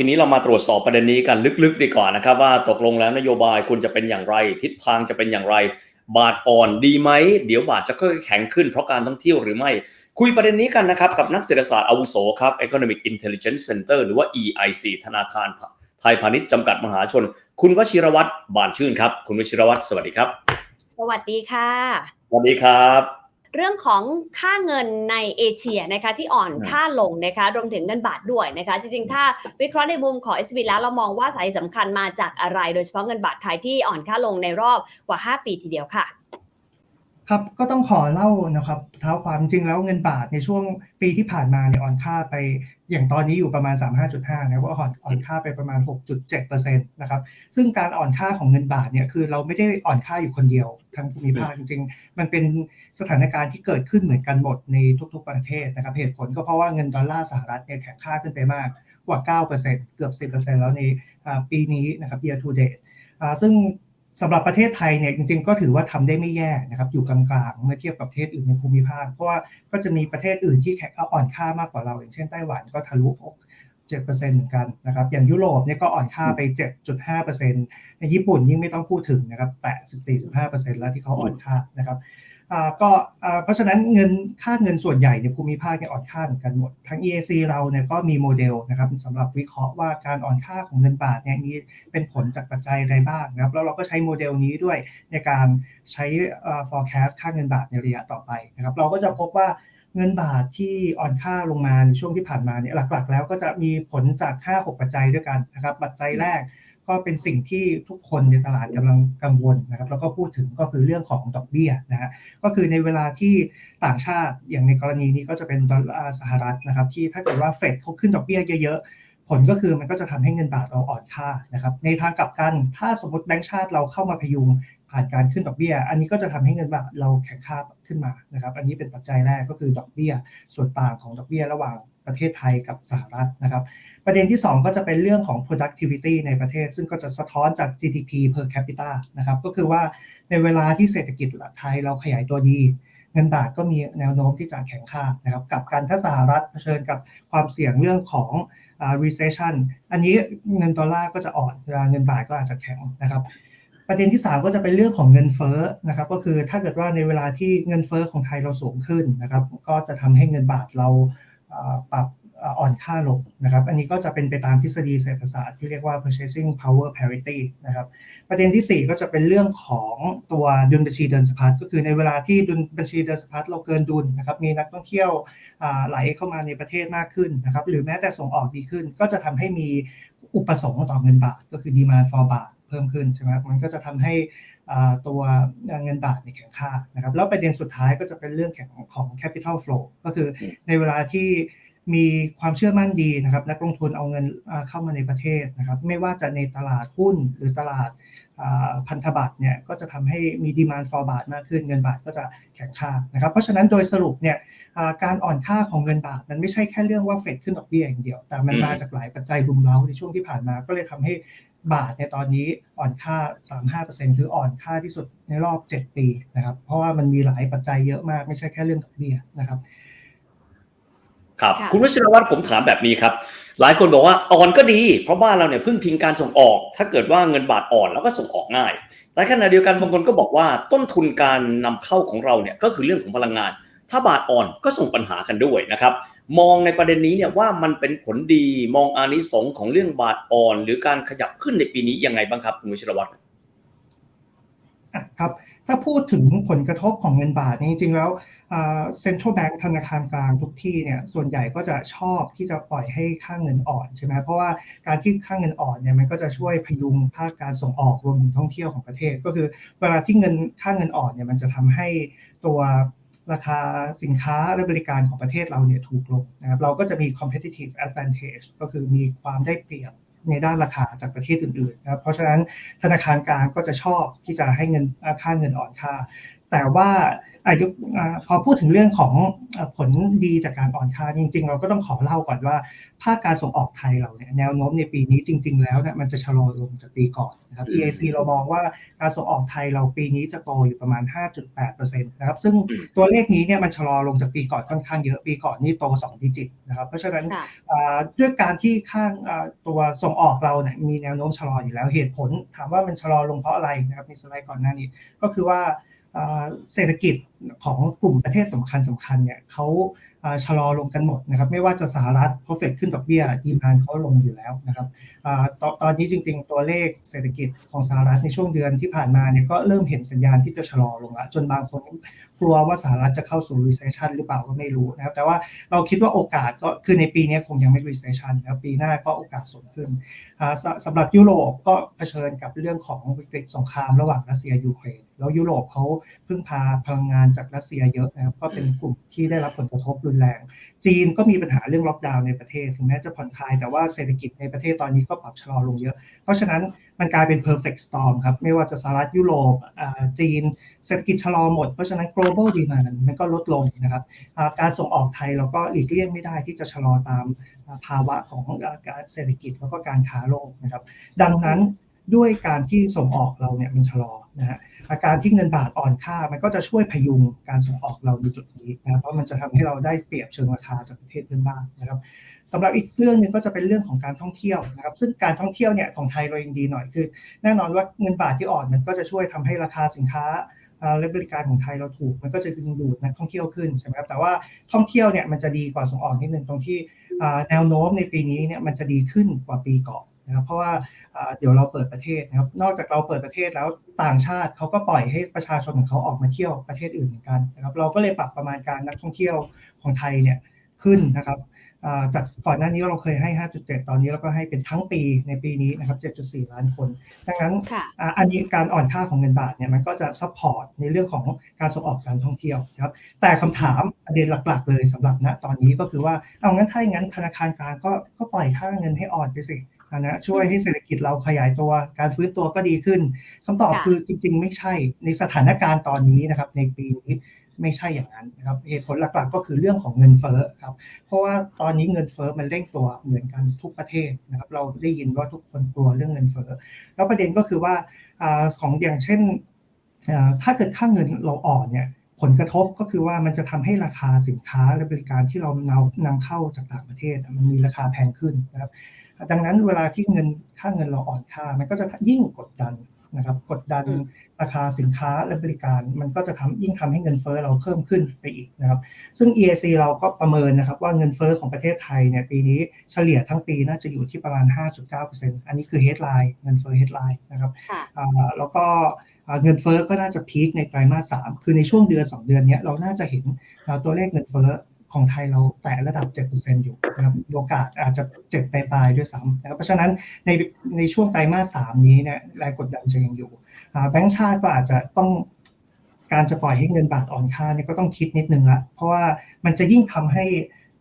ทีนี้เรามาตรวจสอบประเด็นนี้กันลึกๆดีกว่านะครับ ว่าตกลงแล้วนโยบายคุณจะเป็นอย่างไร ทิศทางจะเป็นอย่างไร บาทอ่อนดีไหม เดี๋ยวบาทจะค่อยๆแข็งขึ้นเพราะการท่องเที่ยวหรือไม่ คุยประเด็นนี้กันนะครับ กับนักเศรษฐศาสตร์อาวุโสครับ Economic Intelligence Center หรือว่า EIC ธนาคารไทยพาณิชย์จำกัดมหาชน คุณวชิรวัตรบานชื่นครับ คุณวชิรวัตรสวัสดีครับ สวัสดีค่ะ สวัสดีครับ เรื่องของค่าเงินในเอเชียนะคะที่อ่อนค่าลงนะคะรวมถึงเงินบาทด้วยนะคะจริงๆ ถ้าวิเคราะห์ในมุมของ SB แล้วเรามองว่าสาเหตุสำคัญมาจากอะไร โดยเฉพาะเงินบาทไทยที่อ่อนค่าลงในรอบกว่า 5 ปีทีเดียวค่ะ ครับ ก็ต้องขอเล่านะครับเท้าความจริงแล้วเงินบาทในช่วงปีที่ผ่านมาเนี่ยอ่อนค่าไปอย่างตอนนี้อยู่ประมาณ 35.5นะครับว่าอ่อนอ่อนค่าไปประมาณ 6.7%นะครับซึ่งการอ่อนค่าของเงินบาทเนี่ยคือเราไม่ได้อ่อนค่าอยู่คนเดียวทั้งภูมิภาคจริงๆ มันเป็นสถานการณ์ที่เกิดขึ้นเหมือนกันหมดในทุกๆประเทศนะครับเหตุผลก็เพราะว่าเงินดอลลาร์สหรัฐเนี่ยแข็งค่าขึ้นไปมากกว่า 9%เกือบ 10%แล้วในปีนี้นะครับ year to date ซึ่ง สำหรับประเทศไทยเนี่ยจริงๆ ก็ถือว่าทำได้ไม่แย่นะครับอยู่กลางๆ เมื่อเทียบกับประเทศอื่นในภูมิภาค เพราะว่าก็จะมีประเทศอื่นที่แข็งอ่อนค่ามากกว่าเรา อย่างเช่นไต้หวันก็ทะลุ7%เหมือนกันนะครับอย่างยุโรปเนี่ยก็อ่อนค่าไป 7.5%ในญี่ปุ่นยิ่งไม่ต้องพูดถึงนะครับแตะ14.5%แล้วที่เขาอ่อนค่านะครับ ก็เพราะฉะนั้นเงินค่าเงินส่วนใหญ่ในภูมิภาคเนี่ยอ่อนค่าเหมือนกันหมด ทั้ง EAC เราเนี่ยก็มีโมเดลนะครับสำหรับวิเคราะห์ว่าการอ่อนค่าของเงินบาทเนี่ยมีเป็นผลจากปัจจัยใดบ้างนะครับแล้วเราก็ใช้โมเดลนี้ด้วยในการใช้ forecast ค่าเงินบาทในระยะต่อไปนะครับเราก็จะพบว่าเงินบาทที่อ่อนค่าลงมาในช่วงที่ผ่านมาเนี่ยหลักๆ แล้วก็จะมีผลจาก 5-6 ปัจจัยด้วยกันนะครับปัจจัยแรก ก็เป็นสิ่งที่ทุกคนในตลาดกำลังกังวลนะครับ แล้วก็พูดถึงก็คือเรื่องของดอกเบี้ยนะฮะก็คือในเวลาที่ต่างชาติอย่างในกรณีนี้ก็จะเป็นดอลลาร์สหรัฐนะครับ ที่ถ้าเกิดว่าเฟดเขาขึ้นดอกเบี้ยเยอะๆ ผลก็คือมันก็จะทำให้เงินบาทเราอ่อนค่านะครับ ในทางกลับกันถ้าสมมติแบงก์ชาติเราเข้ามาพยุงผ่านการขึ้นดอกเบี้ย อันนี้ก็จะทำให้เงินบาทเราแข็งค่าขึ้นมานะครับ อันนี้เป็นปัจจัยแรกก็คือดอกเบี้ย ส่วนต่างของดอกเบี้ยระหว่าง ประเทศไทยกับสหรัฐนะครับ ประเด็นที่ 2 ก็จะเป็นเรื่องของ productivity ในประเทศ ซึ่งก็จะสะท้อนจาก GDP per capita นะครับ ก็คือว่าในเวลาที่เศรษฐกิจไทยเราขยายตัวดี เงินบาทก็มีแนวโน้มที่จะแข็งค่านะครับ กับการถ้าสหรัฐเผชิญกับความเสี่ยงเรื่องของ recession อันนี้เงินดอลลาร์ก็จะอ่อนเวลาเงินบาทก็อาจจะแข็งนะครับประเด็นที่ 3 ก็จะเป็นเรื่องของเงินเฟ้อนะครับก็คือถ้าเกิดว่าในเวลาที่เงินเฟ้อของไทยเราสูงขึ้นนะครับก็จะทำให้เงินบาทเรา ปรับอ่อนค่าลงนะครับ อันนี้ก็จะเป็นไปตามทฤษฎีเศรษฐศาสตร์ที่เรียกว่า purchasing power parity นะครับ ประเด็นที่ 4 ก็จะเป็นเรื่องของตัวดุลบัญชีเดินสะพัดก็คือในเวลาที่ดุลบัญชีเดินสะพัดเราเกินดุลนะครับ มีนักท่องเที่ยวไหลเข้ามาในประเทศมากขึ้นนะครับ หรือแม้แต่ส่งออกดีขึ้น ก็จะทำให้มีอุปสงค์ต่อเงินบาท ก็คือ demand for บาท เพิ่มขึ้นใช่ไหมมันก็จะทำให้ตัวเงินบาทแข็งค่านะครับแล้วประเด็นสุดท้ายก็จะเป็นเรื่องแข็งของ capital flow ก็คือในเวลาที่มีความเชื่อมั่นดีนะครับนักลงทุนเอาเงินเข้ามาในประเทศนะครับไม่ว่าจะในตลาดหุ้นหรือตลาดพันธบัตรเนี่ยก็จะทำให้มีดีมานฟอร์บาทมากขึ้นเงินบาทก็จะแข็งค่านะครับเพราะฉะนั้นโดยสรุปเนี่ยการอ่อนค่าของเงินบาทมันไม่ใช่แค่เรื่องว่าเฟดขึ้นดอกเบี้ยอย่างเดียว แต่มันมาจากหลายปัจจัยรุมเร้าในช่วงที่ผ่านมาก็เลยทำให้ บาทในตอนนี้อ่อนค่า 3-5%คืออ่อนค่าที่สุดในรอบ 7 ปีนะครับ เพราะว่ามันมีหลายปัจจัยเยอะมากไม่ใช่แค่เรื่องดอกเบี้ยนะครับ ครับ คุณวชิรวัตรผมถามแบบนี้ครับ หลายคนบอกว่าอ่อนก็ดี เพราะบ้านเราเนี่ยพึ่งพิงการส่งออก ถ้าเกิดว่าเงินบาทอ่อนแล้วก็ส่งออกง่าย แต่ขณะเดียวกันบางคนก็บอกว่าต้นทุนการนำเข้าของเราเนี่ยก็คือเรื่องของพลังงาน ถ้าบาทอ่อนก็ส่งปัญหากันด้วยนะครับ มองในประเด็นนี้เนี่ยว่ามันเป็นผลดีมองอานิสงส์ของเรื่องบาทอ่อน หรือการขยับขึ้นในปีนี้ยังไงบ้างครับคุณวิชรวัตรครับถ้าพูดถึงผลกระทบของเงินบาทนี่จริงๆแล้วเซ็นทรัลแบงก์ธนาคารกลางทุกที่เนี่ยส่วนใหญ่ก็จะชอบที่จะปล่อยให้ค่าเงินอ่อนใช่ไหมเพราะว่าการที่ค่าเงินอ่อนเนี่ยมันก็จะช่วยพยุงภาคการส่งออกรวมถึงท่องเที่ยวของประเทศ ก็คือเวลาที่เงินค่าเงินอ่อนเนี่ยมันจะทำให้ตัว ราคาสินค้าและบริการของประเทศเราเนี่ยถูกลงนะครับเราก็จะมี competitive advantage ก็คือมีความได้เปรียบในด้านราคาจากประเทศอื่นๆนะครับเพราะฉะนั้นธนาคารกลางก็จะชอบที่จะให้เงินค่าเงินอ่อนค่า แต่ว่าอายุอ่าพอพูดถึงเรื่องของอ่าผลดีจากการอ่อนค่าจริง ๆ เราก็ต้องขอเล่าก่อนว่า ภาคการส่งออกไทยเราเนี่ยแนวโน้มในปีนี้จริง ๆ แล้วเนี่ยมันจะชะลอลงจากปีก่อนนะครับ EAC เรามองว่าการส่งออกไทยเราปีนี้จะโตอยู่ประมาณ 5.8%นะครับซึ่งอืมตัวเลขนี้เนี่ยมันชะลอลงจากปีก่อนค่อนข้างเยอะปีก่อนนี่โต 2 ดิจิตนะครับเพราะฉะนั้นค่ะอ่าด้วยการที่ข้างอ่าตัวส่งออกเราเนี่ยมีแนวโน้มชะลออยู่แล้วเหตุผล ถามว่ามันชะลอลงเพราะอะไรนะครับในสไลด์ก่อนหน้านี้ก็คือว่าอ่า เศรษฐกิจของกลุ่มประเทศสำคัญสำคัญเนี่ยเขาชะลอลงกันหมดนะครับไม่ว่าจะสหรัฐเพราะเฟดขึ้นดอกเบี้ยดีมานเขาลงอยู่แล้วนะครับอตอนตอนนี้จริงๆตัวเลขเศรษฐกิจของสหรัฐในช่วงเดือนที่ผ่านมาเนี่ยก็เริ่มเห็นสัญญาณที่จะชะลอลงละจนบางคนกลัวว่าสหรัฐจะเข้าสู่ recession หรือเปล่าก็ไม่รู้นะครับแต่ว่าเราคิดว่าโอกาสก็คือในปีนี้คงยังไม่ recession นะครับปีหน้าก็โอกาสสูงขึ้นสสำหรับยุโรปก็เผชิญกับเรื่องของวิกฤตสงครามระหว่างรัสเซียยูเครนแล้วยุโรปเขาพึ่งพาพลังงานจากรัสเซียเยอะนะครับก็เป็นกลุ่มที่ได้รับผลกระทบรุนแรง จีนก็มีปัญหาเรื่องล็อกดาวน์ในประเทศ ถึงแม้จะผ่อนคลายแต่ว่าเศรษฐกิจในประเทศตอนนี้ก็ปรับชะลอลงเยอะ เพราะฉะนั้นมันกลายเป็น perfect storm ครับ ไม่ว่าจะสหรัฐยุโรปจีน เศรษฐกิจชะลอหมด เพราะฉะนั้น global demand มันก็ลดลงนะครับการส่งออกไทยเราก็หลีกเลี่ยงไม่ได้ที่จะชะลอตามภาวะของการเศรษฐกิจแล้วก็การค้าโลกนะครับ ดังนั้นด้วยการที่ส่งออกเราเนี่ยมันชะลอนะฮะอาการที่เงินบาทอ่อนค่ามันก็จะช่วยพยุงการส่งออกเราในจุดนี้นะครับเพราะมันจะทำให้เราได้เปรียบเชิงราคาจากประเทศเพื่อนบ้านนะครับสำหรับอีกเรื่องหนึงก็จะเป็นเรื่องของการท่องเที่ยวนะครับ ซึ่งการท่องเที่ยวเนี่ยของไทยเรายังดีหน่อยคือ แน่นอนว่าเงินบาทที่อ่อนมันก็จะช่วยทำให้ราคาสินค้าและบริการของไทยเราถูก มันก็จะดึงดูดนักท่องเที่ยวขึ้นใช่ไหมครับแต่ว่าท่องเที่ยวเนี่ยมันจะดีกว่าส่งออกนิดนึงตรงที่แนวโน้มในปีนี้เนี่ยมันจะดีขึ้นกว่าปีก่อนนะครับเพราะว่า เดี๋ยวเราเปิดประเทศนะครับ นอกจากเราเปิดประเทศแล้วต่างชาติเขาก็ปล่อยให้ประชาชนของเขาออกมาเที่ยวประเทศอื่นเหมือนกันนะครับ เราก็เลยปรับประมาณการนักท่องเที่ยวของไทยเนี่ยขึ้นนะครับอ่าจากก่อนหน้านี้เราเคยให้ 5.7 ตอนนี้เราก็ให้เป็นทั้งปีในปีนี้นะครับ 7.4 ล้านคน ดังนั้นค่ะอ่าอันนี้การอ่อนค่าของเงินบาทเนี่ยมันก็จะซัพพอร์ตในเรื่องของการส่งออกการท่องเที่ยวนะครับ แต่คำถามประเด็นหลักๆ เลยสำหรับณตอนนี้ก็คือว่า เอางั้นถ้าอย่างนั้นธนาคารกลางก็ก็ปล่อยค่าเงินให้อ่อนไปสิ นะช่วยให้เศรษฐกิจเราขยายตัวการฟื้นตัวก็ดีขึ้นคำตอบค่ะคือจริง ๆ ไม่ใช่ในสถานการณ์ตอนนี้นะครับ ในปีนี้ไม่ใช่อย่างนั้นนะครับเหตุผลหลักๆก็คือเรื่องของเงินเฟ้อครับ เพราะว่าตอนนี้เงินเฟ้อมันเร่งตัวเหมือนกันทุกประเทศนะครับ เราได้ยินว่าทุกคนกลัวเรื่องเงินเฟ้อแล้วประเด็นก็คือว่าอาของอย่างเช่นอ่าถ้าเกิดค่าเงินเราอ่อนเนี่ยผลกระทบก็คือว่ามันจะทำให้ราคาสินค้าและบริการที่เรานำนำเข้าจากต่างประเทศอะมันมีราคาแพงขึ้นนะครับ ดังนั้นเวลาที่เงินค่าเงินเราอ่อนค่า มันก็จะยิ่งกดดันนะครับ กดดันอืมราคาสินค้าและบริการ มันก็จะทำยิ่งทำให้เงินเฟ้อเราเพิ่มขึ้นไปอีกนะครับ ซึ่ง EAC เราก็ประเมินนะครับว่าเงินเฟ้อของประเทศไทยเนี่ยปีนี้เฉลี่ยทั้งปีน่าจะอยู่ที่ประมาณ 5.9%อันนี้คือ headline เงินเฟ้อ headline นะครับค่ะอ่าแล้วก็อ่าเงินเฟ้อก็น่าจะพีคในไตรมาส3คือในช่วงเดือน 2 เดือนเนี้ยเราน่าจะเห็นอ่าตัวเลขเงินเฟ้อ ของไทยเราแตะระดับ 7%อยู่นะครับโอกาสอาจจะ7ปลายๆด้วยซ้ำนะครับเพราะฉะนั้นในในช่วงไตรมาส 3 นี้เนี่ยแรงกดดันจะยังอยู่แบงก์ชาติก็อาจจะต้องการจะปล่อยให้เงินบาทอ่อนค่าเนี่ยก็ต้องคิดนิดนึงละเพราะว่ามันจะยิ่งทำให้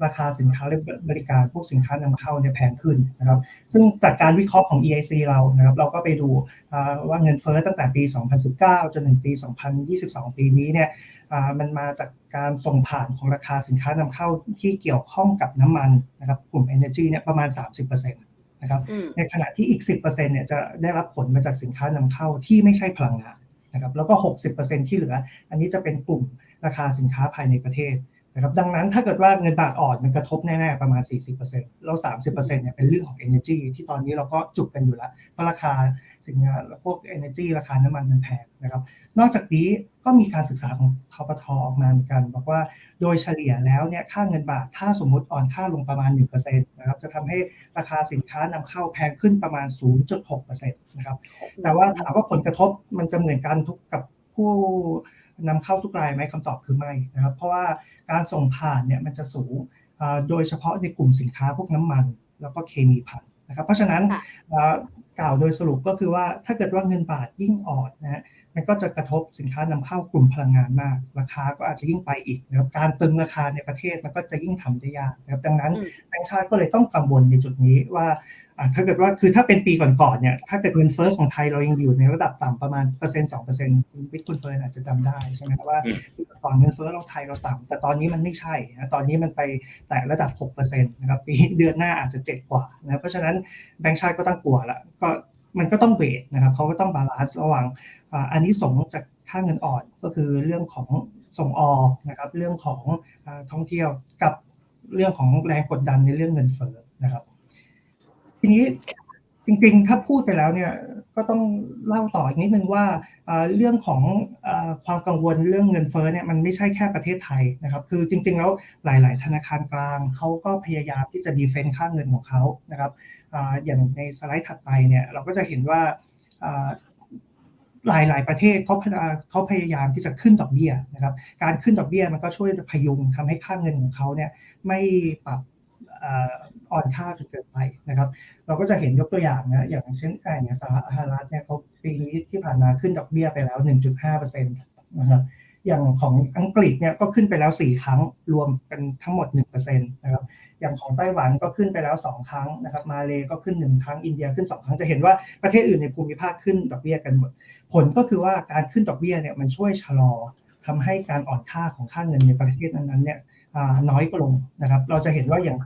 ราคาสินค้าและบริการพวกสินค้านำเข้าเนี่ยแพงขึ้นนะครับ ซึ่งจากการวิเคราะห์ของ EIC เรานะครับ เราก็ไปดูว่าเงินเฟ้อตั้งแต่ปี 2019 จนถึงปี 2022 ปีนี้เนี่ย มันมาจากการส่งผ่านของราคาสินค้านำเข้าที่เกี่ยวข้องกับน้ำมันนะครับกลุ่ม Energy เนี่ยประมาณ 30%นะครับอืมในขณะที่อีก 10%เนี่ยจะได้รับผลมาจากสินค้านำเข้าที่ไม่ใช่พลังงานนะครับแล้วก็ 60%ที่เหลือ อันนี้จะเป็นกลุ่มราคาสินค้าภายในประเทศ นะครับดังนั้นถ้าเกิดว่าเงินบาทอ่อนมันกระทบแน่ๆประมาณ 40%แล้ว 30%เนี่ยเป็นเรื่องของ energy ที่ตอนนี้เราก็จุกกันอยู่แล้วเพราะราคาสินค้าพวก energy ราคาน้ำมันมันแพงนะครับนอกจากนี้ก็มีการศึกษาของทปทออกมาเหมือนกัน บอกว่าโดยเฉลี่ยแล้วเนี่ยค่าเงินบาทถ้าสมมติอ่อนค่าลงประมาณ1%นะครับจะทำให้ราคาสินค้านำเข้าแพงขึ้นประมาณ 0.6%นะครับแต่ว่าถามว่าผลกระทบมันจะเหมือนกันทุกกับผู้ นำเข้าทุกรายไหมคำตอบคือไม่นะครับ เพราะว่าการส่งผ่านเนี่ยมันจะสูงอ่าโดยเฉพาะในกลุ่มสินค้าพวกน้ำมัน แล้วก็เคมีพันนะครับ เพราะฉะนั้นค่ะอ่ากล่าวโดยสรุปก็คือว่าถ้าเกิดว่าเงินบาทยิ่งอ่อนนะฮะ มันก็จะกระทบสินค้านำเข้ากลุ่มพลังงานมาก ราคาก็อาจจะยิ่งไปอีกนะครับการตึงราคาในประเทศมันก็จะยิ่งทำได้ยากนะครับดังนั้นอืมแบงก์ชาติก็เลยต้องกังวลในจุดนี้ว่าอ่าถ้าเกิดว่าคือถ้าเป็นปีก่อนๆเนี่ยถ้าเกิดเงินเฟ้อของไทยเรายังอยู่ในระดับต่ำประมาณเปอร์เซ็นต์สองเปอร์เซ็นต์คุณวิทย์คุณเฟิร์นอาจจะจำได้ใช่ไหมครับว่าอืมปีก่อนเงินเฟ้อเราไทยเราต่ำแต่ตอนนี้มันไม่ใช่นะตอนนี้มันไปแตะระดับ6%เปอร์เซ็นต์นะครับปีเดือนหน้าอาจจะ7กว่านะเพราะฉะนั้นแบงก์ชาติก็ต้องกลัวละก็ มันก็ต้องเวทนะครับเขาก็ต้องบาลานซ์ระหว่างอันนี้ส่งจากค่าเงินอ่อนก็คือเรื่องของส่งออกนะครับเรื่องของท่องเที่ยวกับเรื่องของแรงกดดันในเรื่องเงินเฟ้อนะครับ ทีนี้จริงๆ ถ้าพูดไปแล้วเนี่ยก็ต้องเล่าต่ออีกนิดนึงว่าเรื่องของอความกังวลเรื่องเงินเฟ้อเนี่ยมันไม่ใช่แค่ประเทศไทยนะครับ คือจริง ๆ แล้วหลาย ๆ ธนาคารกลางเขาก็พยายามที่จะดีเฟนต์ค่าเงินของเขานะครับ อย่างในสไลด์ถัดไปเนี่ยเราก็จะเห็นว่าอ่ายหลายประเทศเขาพยาเขาพยายามที่จะขึ้นดอกเบี้ยนะครับ การขึ้นดอกเบี้ยมันก็ช่วยพยุงทำให้ค่าเงินของเขาเนี่ยไม่ปรับอ่อนค่าจนเกินไปนะครับ เราก็จะเห็นยกตัวอย่างนะอย่างเช่นอ่าอย่างสหรัฐเนี่ยเขาปีนี้ที่ผ่านมาขึ้นดอกเบี้ยไปแล้ว 1.5%นะครับ อย่างของอังกฤษเนี่ยก็ขึ้นไปแล้ว 4 ครั้งรวมเป็นทั้งหมด1%นะครับอย่างของไต้หวันก็ขึ้นไปแล้ว 2 ครั้งนะครับมาเลก็ขึ้น 1 ครั้งอินเดียขึ้น 2 ครั้งจะเห็นว่าประเทศอื่นในภูมิภาคขึ้นดอกเบี้ยกันหมด ผลก็คือว่าการขึ้นดอกเบี้ยเนี่ยมันช่วยชะลอทำให้การอ่อนค่าของค่าเงินในประเทศนั้นๆเนี่ยน้อยก็ลงนะครับ เราจะเห็นว่าอย่าง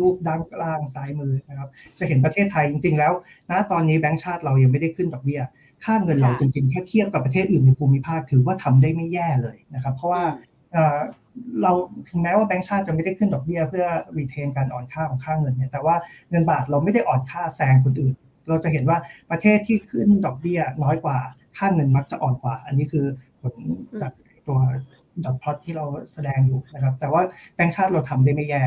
รูปด้านล่างซ้ายมือนะครับ จะเห็นประเทศไทยจริงๆแล้ว ณ ตอนนี้แบงก์ชาติเรายังไม่ได้ขึ้นดอกเบี้ย ค่าเงินเราค่ะจริงๆแค่เทียบกับประเทศอื่นในภูมิภาคถือว่าทำได้ไม่แย่เลยนะครับ เพราะว่าเอ่อเราถึงแม้ว่าแบงก์ชาติจะไม่ได้ขึ้นดอกเบี้ยเพื่อรีเทนการอ่อนค่าของค่าเงินเนี่ยแต่ว่าเงินบาทเราไม่ได้อ่อนค่าแซงคนอื่น เราจะเห็นว่าประเทศที่ขึ้นดอกเบี้ยน้อยกว่าค่าเงินมักจะอ่อนกว่า อันนี้คือผลจากตัว ดอทพลอตที่เราแสดงอยู่นะครับ แต่ว่าแบงก์ชาติเราทำได้ไม่แย่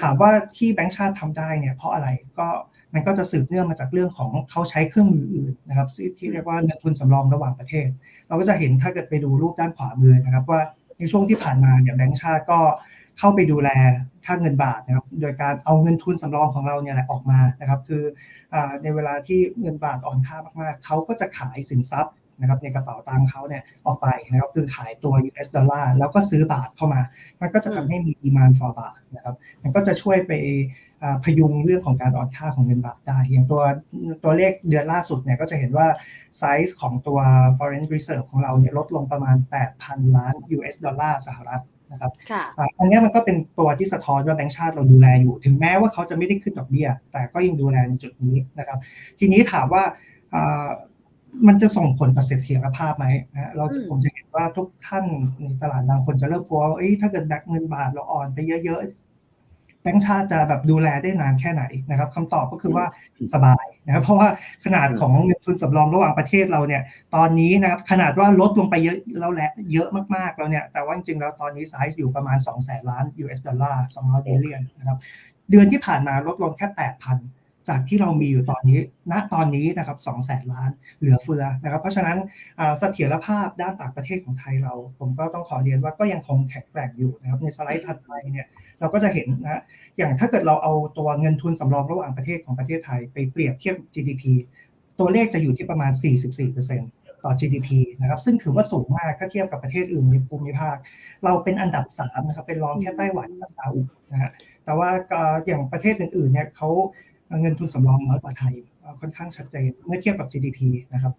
ถามว่าที่แบงก์ชาติทำได้เนี่ยเพราะอะไรก็มันก็จะสืบเนื่องมาจากเรื่องของเขาใช้เครื่องมืออื่นนะครับที่เรียกว่าเงินทุนสำรองระหว่างประเทศ เราก็จะเห็นถ้าเกิดไปดูรูปด้านขวามือนะครับว่าในช่วงที่ผ่านมาเนี่ยแบงก์ชาติก็เข้าไปดูแลค่าเงินบาทนะครับโดยการเอาเงินทุนสำรองของเราเนี่ยแหละออกมานะครับ คือในเวลาที่เงินบาทอ่อนค่ามากๆเขาก็จะขายสินทรัพย์ นะครับในกระเป๋าตังค์เขาเนี่ยออกไปนะครับคือขายตัว US ดอลลาร์แล้วก็ซื้อบาทเข้ามา มันก็จะทำให้มี demand for บาทนะครับมันก็จะช่วยไปอ่าพยุงเรื่องของการอ่อนค่าของเงินบาทได้ อย่างตัวตัวเลขเดือนล่าสุดเนี่ยก็จะเห็นว่าไซส์ของตัว foreign reserve ของเราเนี่ยลดลงประมาณ 8,000 ล้าน US ดอลลาร์สหรัฐนะครับค่ะอ่าอันเนี้ยมันก็เป็นตัวที่สะท้อนว่าแบงก์ชาติเราดูแลอยู่ ถึงแม้ว่าเขาจะไม่ได้ขึ้นดอกเบี้ย แต่ก็ยังดูแลในจุดนี้นะครับ ทีนี้ถามว่าอ่า มันจะส่งผลต่อเสถียรภาพไหมนะเราจะอืมผมจะเห็นว่าทุกท่านในตลาดบางคนจะเริ่มกลัวว่าเอ้ยถ้าเกิดแบงก์เงินบาทเราอ่อนไปเยอะๆแบงก์ชาติจะแบบดูแลได้นานแค่ไหนนะครับคำตอบก็คือว่าสบายนะครับเพราะว่าขนาดของเงินทุนสำรองระหว่างประเทศเราเนี่ย ตอนนี้นะครับขนาดว่าลดลงไปเยอะแล้วแหละเยอะมากๆแล้วเนี่ยแต่ว่าจริงๆแล้วตอนนี้ไซส์อยู่ประมาณ2 0 0แสนล้าน US ดอลลาร์200 billion นะครับเดือนที่ผ่านมาลดลงแค่8,000 จากที่เรามีอยู่ตอนนี้ ณ ตอนนี้นะครับ2 0 0แสนล้านเหลือเฟือนะครับ เพราะฉะนั้นเสถียรภาพด้านต่างประเทศของไทยเรา ผมก็ต้องขอเรียนว่าก็ยังคงแข็งแกร่งอยู่นะครับ ในสไลด์ถัดไปเนี่ยเราก็จะเห็นนะอย่างถ้าเกิดเราเอาตัวเงินทุนสำรองระหว่างประเทศของประเทศไทยไปเปรียบเทียบ GDP ตัวเลขจะอยู่ที่ประมาณ 44%ต่อ GDP นะครับ ซึ่งถือว่าสูงมากถ้าเทียบกับประเทศอื่นในภูมิภาค เราเป็นอันดับ3นะครับ เป็นรองแค่ไต้หวันกับซาอุนะฮะ แต่ว่าอย่างประเทศอื่นๆ เนี่ยเขา เงินทุนสำรองน้อยกว่าไทยเอ่อค่อนข้างชัดเจนเมื่อเทียบกับ GDP นะครับ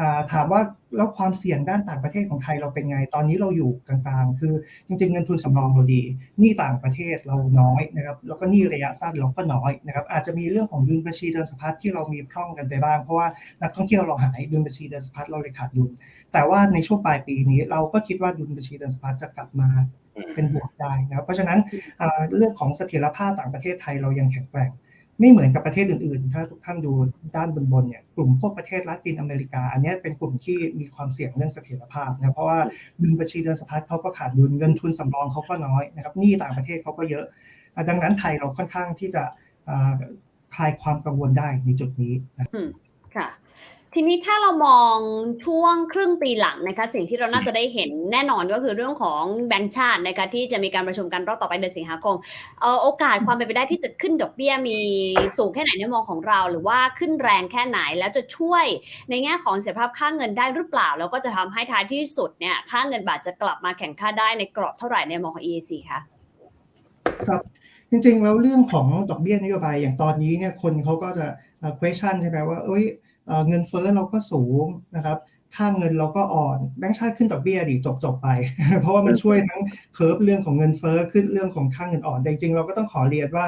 อ่าถามว่าแล้วความเสี่ยงด้านต่างประเทศของไทยเราเป็นไง ตอนนี้เราอยู่กลางๆ คือจริงๆเงินทุนสำรองเราดีหนี้ต่างประเทศเราน้อยนะครับแล้วก็หนี้ระยะสั้นเราก็น้อยนะครับอาจจะมีเรื่องของดุลบัญชีเดินสะพัดที่เรามีพร่องกันไปบ้าง เพราะว่านักท่องเที่ยวเราหายดุลบัญชีเดินสะพัดเราเลยขาดดุลแต่ว่าในช่วงปลายปีนี้เราก็คิดว่าดุลบัญชีเดินสะพัดจะกลับมาเป็นบวกได้นะครับเพราะฉะนั้นอ่าเรื่องของเสถียรภาพต่างประเทศไทยเรายังแข็งแกร่ง ไม่เหมือนกับประเทศอื่นๆ ถ้าทุกท่านดูด้านบนๆเนี่ยกลุ่มพวกประเทศละตินอเมริกา อันนี้เป็นกลุ่มที่มีความเสี่ยงเรื่องเสถียรภาพนะเพราะว่าดุลบัญชีเดินสะพัดเขาก็ขาดดุลเงินทุนสำรองเขาก็น้อยนะครับหนี้ต่างประเทศเขาก็เยอะ ดังนั้นไทยเราค่อนข้างที่จะคลายความกังวลได้ในจุดนี้นะ ทีนี้ถ้าเรามองช่วงครึ่งปีหลังนะคะ สิ่งที่เราน่าจะได้เห็นแน่นอนก็คือเรื่องของแบงก์ชาตินะคะที่จะมีการประชุมกันรอบต่อไปเดือนสิงหาคมโอกาสความเป็นไปได้ที่จะขึ้นดอกเบี้ยมีสูงแค่ไหนในมองของเรา หรือว่าขึ้นแรงแค่ไหนแล้วจะช่วยในแง่ของเสถียรภาพค่าเงินได้หรือเปล่า แล้วก็จะทำให้ท้ายที่สุดเนี่ยค่าเงินบาทจะกลับมาแข่งค่าได้ในกรอบเท่าไหร่ในมองของ EAC คะครับจริงๆแล้วเรื่องของดอกเบี้ยนโยบายอย่างตอนนี้เนี่ยคนเขาก็จะ question ใช่ไหมว่าเอ้ย เเงินเฟ้อเราก็สูงนะครับค่าเงินเราก็อ่อนแบงก์ชาติขึ้นดอกเบี้ยดิจบจบไป เพราะว่ามันช่วยทั้งเคิร์ฟเรื่องของเงินเฟ้อขึ้นเรื่องของค่าเงินอ่อนแต่จริงๆเราก็ต้องขอเรียนว่า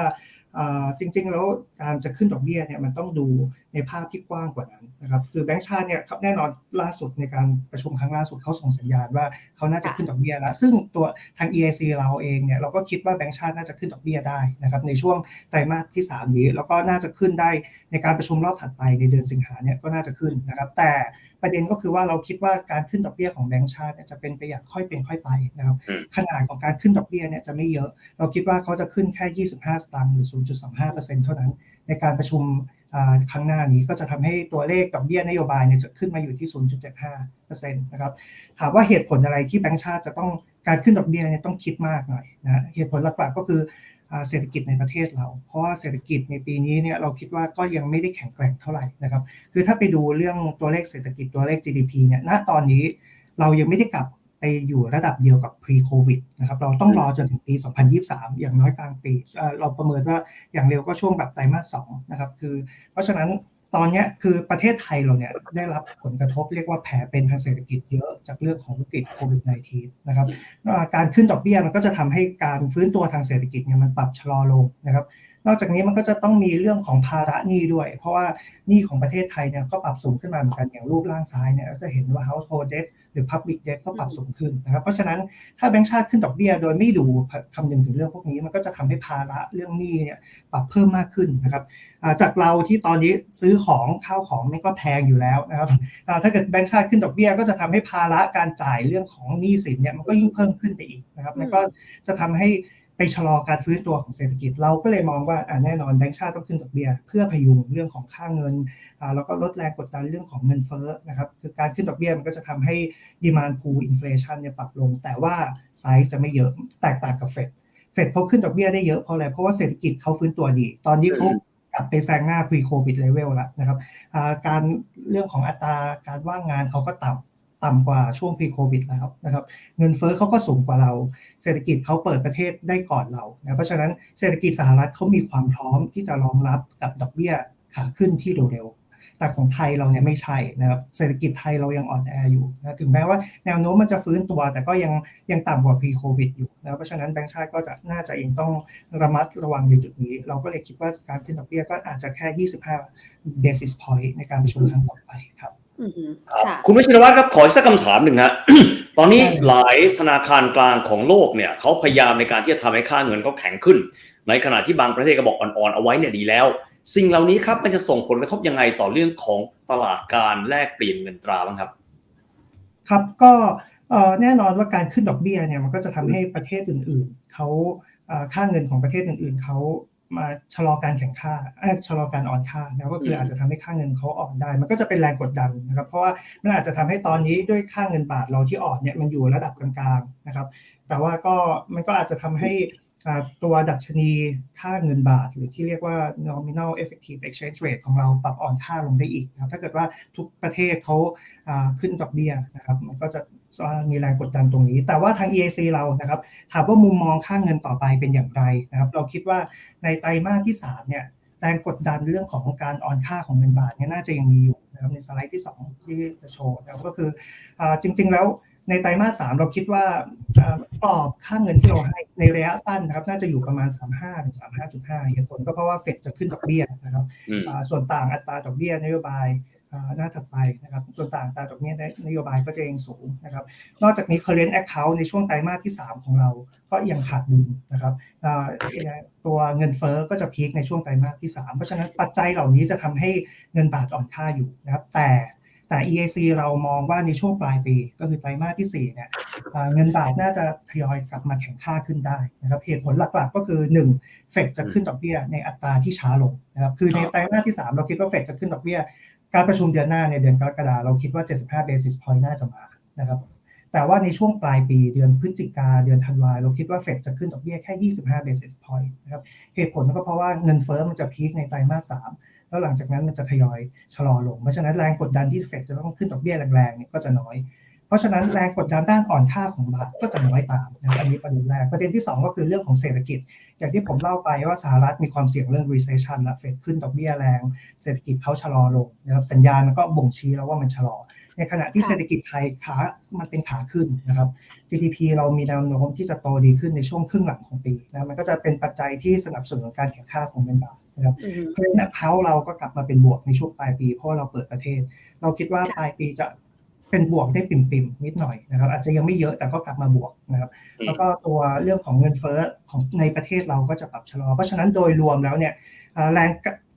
จริงๆ แล้วการจะขึ้นดอกเบี้ยเนี่ยมันต้องดูในภาพที่กว้างกว่านั้นนะครับคือแบงก์ชาติเนี่ยครับแน่นอนล่าสุดในการประชุมครั้งล่าสุดเขาส่งสัญญาณว่าเขาน่าจะขึ้นดอกเบี้ยแล้วซึ่งตัวทาง EAC เราเองเนี่ยเราก็คิดว่าแบงก์ชาติน่าจะขึ้นดอกเบี้ยได้นะครับในช่วงไตรมาสที่ 3 นี้แล้วก็น่าจะขึ้นได้ในการประชุมรอบถัดไปในเดือนสิงหาเนี่ยก็น่าจะขึ้นนะครับแต่ ประเด็นก็คือว่าเราคิดว่าการขึ้นดอกเบี้ยของแบงก์ชาติเนี่ยจะเป็นไปอย่างค่อยเป็นค่อยไปนะครับอืมขนาดของการขึ้นดอกเบี้ยเนี่ยจะไม่เยอะ เราคิดว่าเขาจะขึ้นแค่ 25 สตางค์หรือ 0.25%เท่านั้น ในการประชุมอ่าครั้งหน้านี้ก็จะทำให้ตัวเลขดอกเบี้ยนโยบายเนี่ยจะขึ้นมาอยู่ที่ 0.75%นะครับถามว่าเหตุผลอะไรที่แบงก์ชาติจะต้อง การขึ้นดอกเบี้ยเนี่ยต้องคิดมากหน่อยนะเหตุผลหลักๆก็คือเศรษฐกิจในประเทศเรา เพราะว่าเศรษฐกิจในปีนี้เนี่ยเราคิดว่าก็ยังไม่ได้แข็งแกร่งเท่าไหร่นะครับ คือถ้าไปดูเรื่องตัวเลขเศรษฐกิจตัวเลข GDP เนี่ยณตอนนี้เรายังไม่ได้กลับไปอยู่ระดับเดียวกับ pre covid นะครับ เราต้องรอจนถึงปี 2023 อย่างน้อยกลางปีเอ่อเราประเมินว่าอย่างเร็วก็ช่วงแบบไตรมาส2นะครับ คือเพราะฉะนั้น ตอนนี้คือประเทศไทยเราเนี่ยได้รับผลกระทบเรียกว่าแผลเป็นทางเศรษฐกิจเยอะจากเรื่องของวิกฤตโควิด -19 นะครับการขึ้นดอกเบี้ยมันก็จะทำให้การฟื้นตัวทางเศรษฐกิจเนี่ยมันปรับชะลอลงนะครับ นอกจากนี้มันก็จะต้องมีเรื่องของภาระหนี้ด้วย เพราะว่าหนี้ของประเทศไทยเนี่ยก็ปรับสูงขึ้นมาเหมือนกันอย่างรูปร่างซ้ายเนี่ยก็จะเห็นว่า household debt หรือ public debt ก็ปรับสูงขึ้นนะครับเพราะฉะนั้นถ้าแบงก์ชาติขึ้นดอกเบี้ย โดยไม่ดูคำนึงถึงเรื่องพวกนี้ มันก็จะทำให้ภาระเรื่องหนี้เนี่ยปรับเพิ่มมากขึ้นนะครับจากเราที่ตอนนี้ซื้อของข้าวของมันก็แพงอยู่แล้วนะครับถ้าเกิดแบงก์ชาติขึ้นดอกเบี้ยก็จะทำให้ภาระการจ่ายเรื่องของหนี้สินเนี่ยมันก็ยิ่งเพิ่มขึ้นไปอีกนะครับมันก็จะทำให้ ไปชะลอการฟื้นตัวของเศรษฐกิจ เราก็เลยมองว่าอ่าแน่นอนแบงก์ชาติต้องขึ้นดอกเบี้ยเพื่อพยุงเรื่องของค่าเงินอ่าแล้วก็ลดแรงกดดันเรื่องของเงินเฟ้อนะครับคือการขึ้นดอกเบี้ยมันก็จะทำให้ demand pool inflation เนี่ยปรับลง แต่ว่าไซส์จะไม่เยอะแตกต่างกับเฟดเฟดเขาขึ้นดอกเบี้ยได้เยอะเพราะอะไรเพราะว่าเศรษฐกิจเขาฟื้นตัวดี ตอนนี้เขากลับไปแซงหน้า pre covid level แล้วนะครับอ่าการเรื่องของอัตราการว่างงานเขาก็ต่ำ ต่ำกว่าช่วง pre covid แล้วนะครับ เงินเฟ้อเขาก็สูงกว่าเรา เศรษฐกิจเขาเปิดประเทศได้ก่อนเรานะเพราะฉะนั้นเศรษฐกิจสหรัฐเขามีความพร้อมที่จะรองรับกับดอกเบี้ยขาขึ้นที่เร็วๆแต่ของไทยเราเนี่ยไม่ใช่นะครับเศรษฐกิจไทยเรายังอ่อนแออยู่นะถึงแม้ว่าแนวโน้มมันจะฟื้นตัว แต่ก็ยังยังต่ำกว่า pre covid อยู่นะเพราะฉะนั้นแบงก์ชาติก็จะน่าจะเองต้องระมัดระวังในจุดนี้ เราก็เลยคิดว่าการขึ้นดอกเบี้ยก็อาจจะแค่ 25 basis point ในการประชุมครั้งต่อไปครับ ครับค่ะคุณวิชิรวัตรครับขออีกสักคำถามหนึ่งฮะตอนนี้ได้หลายธนาคารกลางของโลกเนี่ยเขาพยายามในการที่จะทำให้ค่าเงินเขาแข็งขึ้น ในขณะที่บางประเทศก็บอกอ่อนๆเอาไว้เนี่ยดีแล้ว สิ่งเหล่านี้ครับมันจะส่งผลกระทบยังไงต่อเรื่องของตลาดการแลกเปลี่ยนเงินตราบ้างครับ ครับก็เอ่อแน่นอนว่าการขึ้นดอกเบี้ยเนี่ยมันก็จะทำให้ประเทศอื่น ๆเขาเอ่อค่าเงินของประเทศอื่น ๆเขา มาชะลอการแข่งค่าเอ้ยชะลอการอ่อนค่านะก็คือมอาจจะทำให้ค่าเงินเขาอ่อนได้ มันก็จะเป็นแรงกดดันนะครับ เพราะว่ามันอาจจะทำให้ตอนนี้ด้วยค่าเงินบาทเราที่อ่อนเนี่ยมันอยู่ระดับกลางๆนะครับ แต่ว่าก็มันก็อาจจะทำให้อ่าตัวดัชนีค่าเงินบาท หรือที่เรียกว่า nominal effective exchange rate ของเราปรับอ่อนค่าลงได้อีกนะครับถ้าเกิดว่าทุกประเทศเขาอ่าขึ้นดอกเบี้ยนะครับ มันก็จะ มีแรงกดดันตรงนี้ แต่ว่าทาง EAC เรานะครับถามว่ามุมมองค่าเงินต่อไปเป็นอย่างไรนะครับ เราคิดว่าในไตรมาสที่3เนี่ยแรงกดดันเรื่องของการอ่อนค่าของเงินบาทเนี่ยน่าจะยังมีอยู่นะครับในสไลด์ที่ 2 ที่จะโชว์นะครับก็คืออาจริง ๆ แล้วในไตรมาสสามเราคิดว่าอ่ากรอบค่าเงินที่เราให้ในระยะสั้นนะครับ น่าจะอยู่ประมาณ 35ถึง35.5เหตุผลก็เพราะว่าเฟดจะขึ้นดอกเบี้ยนะครับอืมอ่าส่วนต่างอัตราดอกเบี้ยนโยบายอ่า หน้าถัดไปนะครับส่วนต่างอัตราดอกเบี้ยนโยบายก็จะยังสูงนะครับนอกจากนี้ current account ในช่วงไตรมาสที่ 3 ของเราก็ยังขาดดุลนะครับตัวเงินเฟ้อก็จะพีคในช่วงไตรมาสที่ 3 เพราะฉะนั้นปัจจัยเหล่านี้จะทำให้เงินบาทอ่อนค่าอยู่นะครับแต่แต่ EAC เรามองว่าในช่วงปลายปี ก็คือไตรมาสที่4เนี่ยเงินบาทน่าจะทยอยกลับมาแข็งค่าขึ้นได้นะครับเหตุผลหลักๆก็คือ 1 เฟดจะขึ้นดอกเบี้ยในอัตราที่ช้าลงนะครับคือในไตรมาสที่ 3 เราคิดว่าเฟดจะขึ้นดอกเบี้ย การประชุมเดือนหน้าในเดือนกรกฎาเราคิดว่า 75 basis point น่าจะมานะครับแต่ว่าในช่วงปลายปีเดือนพฤศจิกาเดือนธันวาเราคิดว่าเฟดจะขึ้นดอกเบี้ยแค่ 25 basis point นะครับเหตุผลก็เพราะว่าเงินเฟ้อมันจะพีคในไตรมาส 3 แล้วหลังจากนั้นมันจะทยอยชะลอลง เพราะฉะนั้นแรงกดดันที่เฟดจะต้องขึ้นดอกเบี้ยแรงๆเนี่ยก็จะน้อย เพราะฉะนั้นแรงกดดันด้านอ่อนค่าของบาทก็จะน้อยตามนะครับอันนี้ประเด็นแรกประเด็นที่ 2 ก็คือเรื่องของเศรษฐกิจ อย่างที่ผมเล่าไปว่าสหรัฐมีความเสี่ยงเรื่อง recession และเฟดขึ้นดอกเบี้ยแรง เศรษฐกิจเขาชะลอลงนะครับสัญญาณมันก็บ่งชี้แล้วว่ามันชะลอ ในขณะที่ค่ะเศรษฐกิจไทยขามันเป็นขาขึ้นนะครับ GDP เรามีแนวโน้มที่จะโตดีขึ้นในช่วงครึ่งหลังของปีนะมันก็จะเป็นปัจจัยที่สนับสนุนการแข่งข้าของเงินบาทนะครับอืมเพราะฉะนั้นเขาเราก็กลับมาเป็นบวกในช่วงปลายปี เพราะว่าเราเปิดประเทศ เราคิดว่าค่ะปลายปีจะ เป็นบวกได้ปิ่มๆนิดหน่อยนะครับ อาจจะยังไม่เยอะแต่ก็กลับมาบวกนะครับอืมแล้วก็ตัวเรื่องของเงินเฟ้อของในประเทศเราก็จะปรับชะลอ เพราะฉะนั้นโดยรวมแล้วเนี่ยอ่าแรง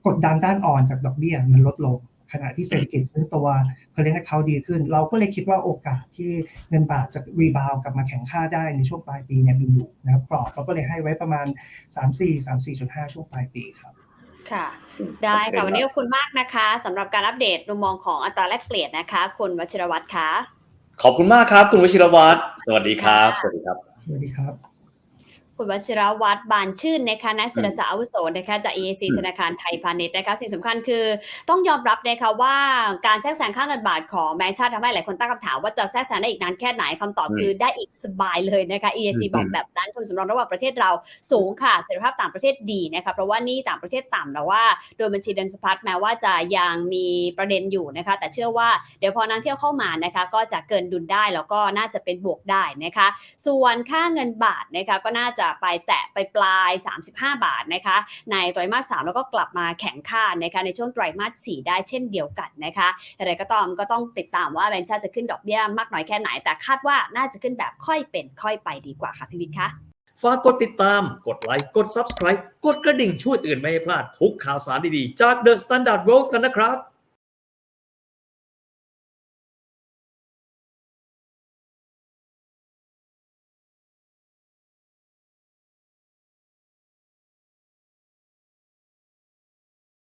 กดดันด้านอ่อนจากดอกเบี้ยมันลดลงขณะที่เศรษฐกิจฟื้นตัวเคเรนเขาดีขึ้น เราก็เลยคิดว่าโอกาสที่เงินบาทจะรีบาวกลับมาแข็งค่าได้ในช่วงปลายปีเนี่ยมีอยู่นะครับกรอบเราก็เลยให้ไว้ประมาณ 3-4 3-4.5 ช่วงปลายปีครับ ค่ะ ได้ค่ะ วันนี้ขอบคุณมากนะคะสำหรับการอัปเดตมุมมองของอัตราแลกเปลี่ยนนะคะ คุณวชิรวัตรคะขอบคุณมากครับ คุณวชิรวัตรสวัสดีครับ สวัสดีครับ สวัสดีครับ คุณวชิรวัตรบานชื่นนะคะนักเศรษฐศาสตร์อาวุโสนะคะจาก EAC อืมธนาคารไทยพาณิชย์นะคะสิ่งสำคัญคือต้องยอมรับนะคะว่าการแทรกแซงค่าเงินบาทของแบงก์ชาติทำให้หลายคนตั้งคำถามว่าจะแทรกแซงได้อีกนานแค่ไหนคำตอบอืมคือได้อีกสบายเลยนะคะ EAC อืมบอกแบบนั้นทุนสำรองระหว่างประเทศเราสูงค่ะเสถียรภาพต่างประเทศดีนะคะเพราะว่าหนี่ต่างประเทศต่ำแต่ว่า โดยบัญชีเดินสะพัดแม้ว่าจะยังมีประเด็นอยู่นะคะ แต่เชื่อว่าเดี๋ยวพอนักท่องเที่ยวเข้ามานะคะ ก็จะเกินดุลได้แล้วก็น่าจะเป็นบวกได้นะคะ ส่วนค่าเงินบาทนะคะก็น่าจะไปแตะไปปลาย 35 บาทนะคะในไตรมาส 3 แล้วก็กลับมาแข็งค่านะคะในช่วงไตรมาส 4 ได้เช่นเดียวกันนะคะอะไรก็ตามก็ต้องติดตามว่าแบงก์ชาติจะขึ้นดอกเบี้ยมากน้อยแค่ไหน แต่คาดว่าน่าจะขึ้นแบบค่อยเป็นค่อยไปดีกว่าค่ะพี่วิทย์คะฝากกดติดตาม กดไลค์ กด Subscribe กดกระดิ่งช่วยเตือนไม่ให้พลาดทุกข่าวสารดีๆ จาก The Standard World กันนะครับ